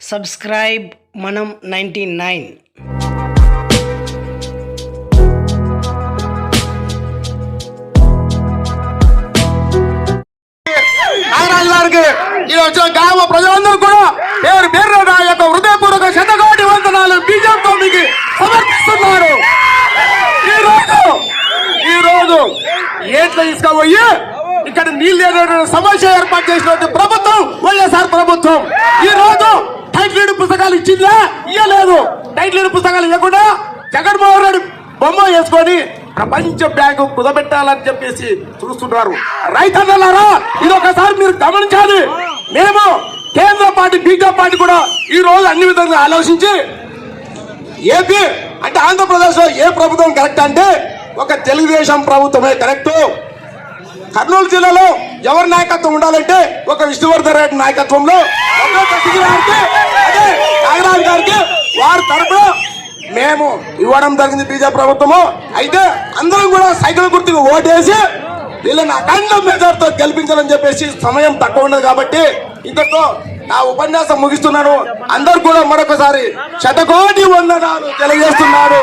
Subscribe మనం ninety nine. Nagaraju గారికి ఈ గ్రామ ప్రజలందరూ కూడా పేరు పేరు నా యొక్క హృదయపూర్వక శతకోటి వందనాలు బీజేపీ మీకు సమర్పిస్తున్నారు. ఈ ఈరోజు ఈ రోజు ఏట్ల తీసుకుపోయి ఇక్కడ నీళ్ళు సమస్య ఏర్పాటు చేసినటువంటి ప్రభుత్వం వైఎస్ఆర్ ప్రభుత్వం. ఈ రోజు పుస్తకాలు ఇచ్చిందా ఇయ్యలేదు. టైట్ లేని పుస్తకాలు ఇవ్వకుండా జగన్మోహన్ రెడ్డి బొమ్మ వేసుకొని ప్రపంచ బ్యాంకు కుదబెట్టాలని చెప్పేసి చూస్తున్నారు. రైతన్నలారా ఇది ఒకసారి మీరు గమనించాలి. మేము కేంద్ర పార్టీ బీజేపీ పార్టీ కూడా ఈ రోజు అన్ని విధంగా ఆలోచించి ఏపీ అంటే ఆంధ్రప్రదేశ్లో ఏ ప్రభుత్వం కరెక్ట్ అంటే ఒక తెలుగుదేశం ప్రభుత్వమే కరెక్ట్. కర్నూలు జిల్లాలో ఎవరి నాయకత్వం ఉండాలంటే ఒక విష్ణువర్ధన్ రెడ్డి నాయకత్వంలో ఒక కసిగి గారికి, అదే నాగరాజు గారికి వారి తరపున మేము ఇవ్వడం జరిగింది బీజేపీ ప్రభుత్వము. అయితే అందరం కూడా సైకిల్ గుర్తుకు ఓటేసి వీళ్ళని అఖండ మెజార్తో గెలిపించాలని చెప్పేసి సమయం తక్కువ ఉండదు కాబట్టి ఇంతతో నా ఉపన్యాసం ముగిస్తున్నాను. అందరు కూడా మరొకసారి శతకోటి వందనాలు తెలియజేస్తున్నారు